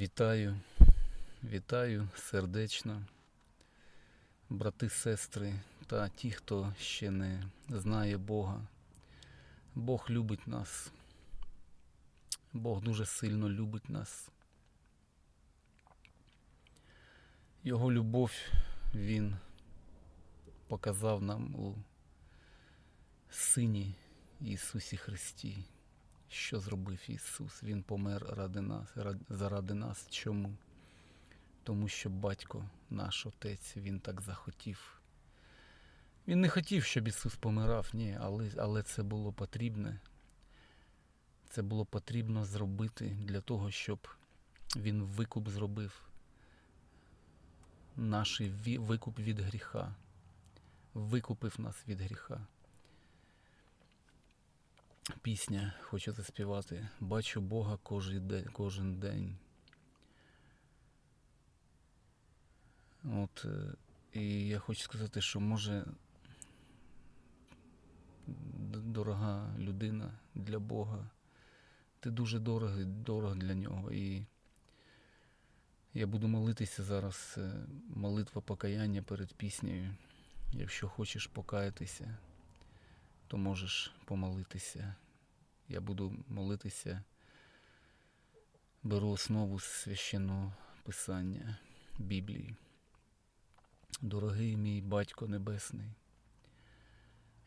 Вітаю, вітаю сердечно, брати, сестри та ті, хто ще не знає Бога. Бог любить нас. Бог дуже сильно любить нас. Його любов Він показав нам у Сині Ісусі Христі. Що зробив Ісус? Він помер ради нас, заради нас. Чому? Тому що батько, наш Отець, Він так захотів. Він не хотів, щоб Ісус помирав, ні, але, але це було потрібне. Це було потрібно зробити для того, щоб Він викуп зробив. Наш викуп від гріха. Викупив нас від гріха. Пісня хочу заспівати. Бачу Бога кожен день. От, е, і я хочу сказати, що може дорога людина для Бога. Ти дуже дорогий, дорог для нього. І я буду молитися зараз. е, Молитва покаяння перед піснею. Якщо хочеш покаятися, то можеш помолитися. Я буду молитися. Беру основу священного писання Біблії. Дорогий мій батько Небесний,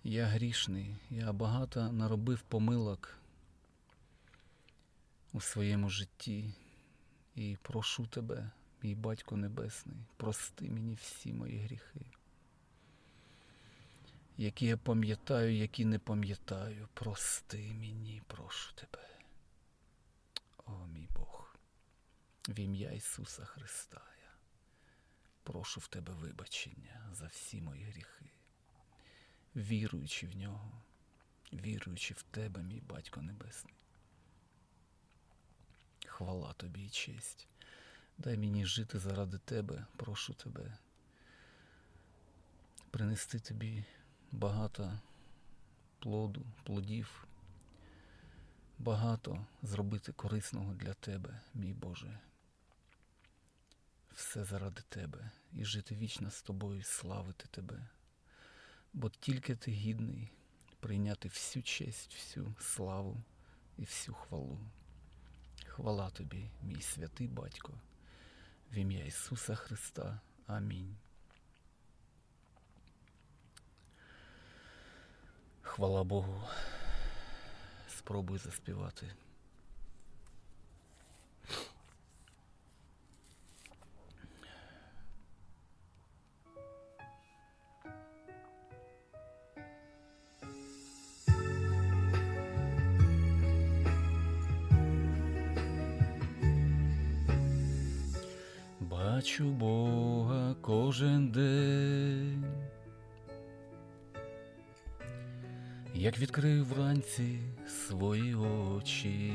я грішний, я багато наробив помилок у своєму житті і прошу тебе, мій батько Небесний, прости мені всі мої гріхи які я пам'ятаю, які не пам'ятаю. Прости мені, прошу тебе. О, мій Бог, в ім'я Ісуса Христа я прошу в тебе вибачення за всі мої гріхи, віруючи в нього, віруючи в тебе, мій Батько Небесний. Хвала тобі і честь. Дай мені жити заради тебе, прошу тебе. Принести тобі багато плоду, плодів, багато зробити корисного для тебе, мій Боже. Все заради тебе і жити вічно з тобою, і славити тебе. Бо тільки ти гідний прийняти всю честь, всю славу і всю хвалу. Хвала тобі, мій святий батько, в ім'я Ісуса Христа. Амінь. Хвала Богу. Спробуй заспівати. Бачу Бога кожен день. Як відкрив вранці свої очі,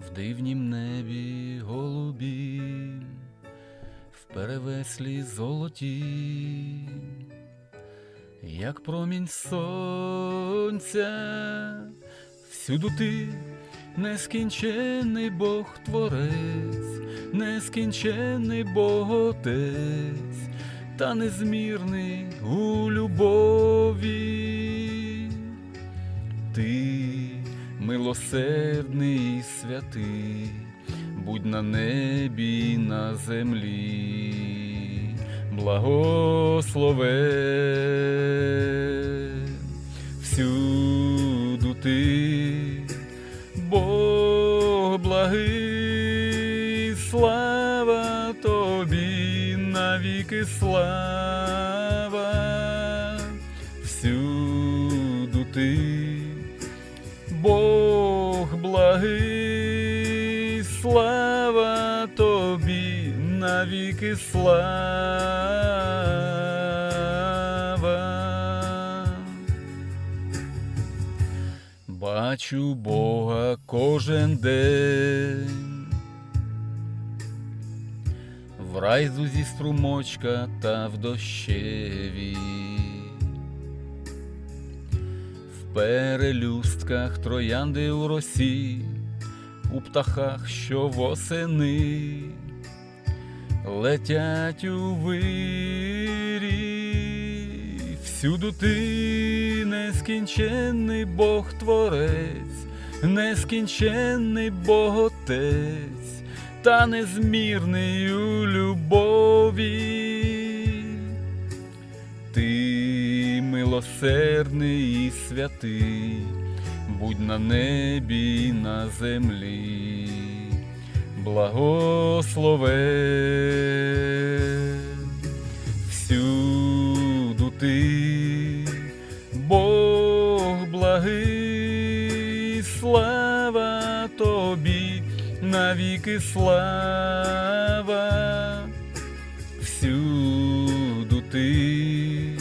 в дивнім небі голубім, в перевеслі золоті, як промінь сонця, всюду ти нескінчений Бог Творець, нескінчений Бог Отець та незмірний у любові. Ти милосердний і святий, будь на небі на землі, благословен всюду ти, слава, всюду ти, Бог благий, слава тобі навіки слава. Бачу Бога кожен день, райзу зі струмочка та в дощеві, в перелюстках троянди у росі, у птахах, що восени летять у вирі, всюду ти нескінченний Бог Творець, нескінченний Бог Отець, та незмірний любові. Ти милосердний і святий, будь на небі і на землі, благословен всюду ти, Бог благий, слава тобі, навіки слава, всюду ти,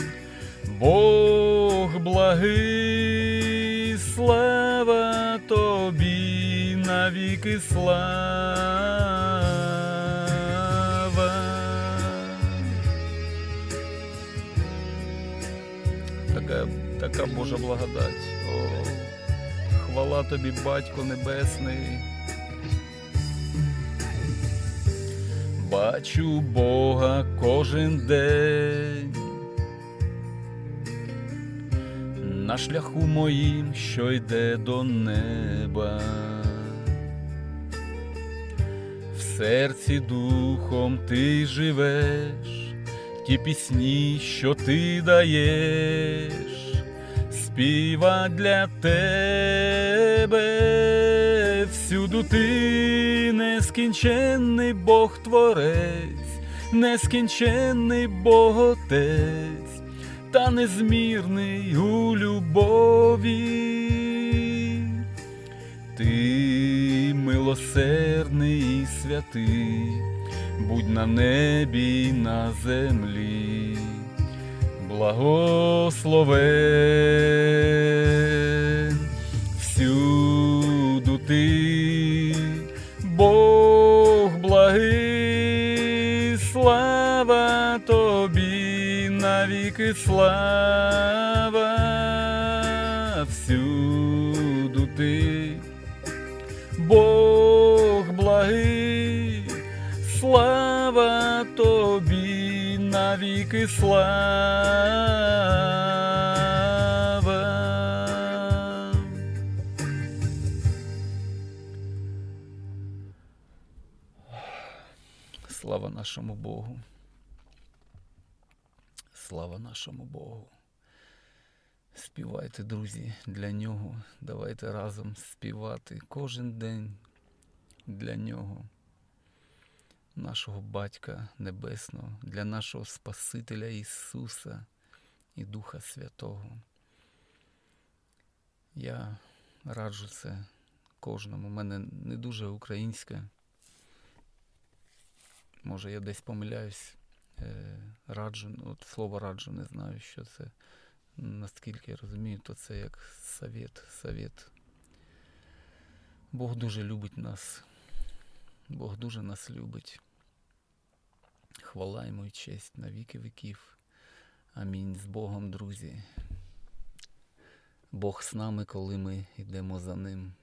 Бог благий, слава тобі, навіки слава. Така, така Божа благодать. О, хвала тобі, Батько Небесний. Бачу Бога кожен день. На шляху моїм, що йде до неба. В серці духом ти живеш, ті пісні, що ти даєш, співа для тебе, всюду ти нескінченний Бог Творець, нескінченний Бог Отець, та незмірний у любові. Ти милосердний і святий, будь на небі й на землі, благословен навіки слава всюду ти. Бог благий, слава тобі, навіки слава. Слава нашому Богу. Слава нашому Богу. Співайте, друзі, для нього. Давайте разом співати кожен день для нього, нашого Батька Небесного, для нашого Спасителя Ісуса і Духа Святого. Я раджу це кожному. У мене не дуже українська. Може, я десь помиляюсь. Е, Раджу, от слово раджу, не знаю, що це. Наскільки я розумію, то це як совет, совет. Бог дуже любить нас. Бог дуже нас любить. Хвала йому і честь на віки віків. Амінь. З Богом, друзі. Бог з нами, коли ми йдемо за ним.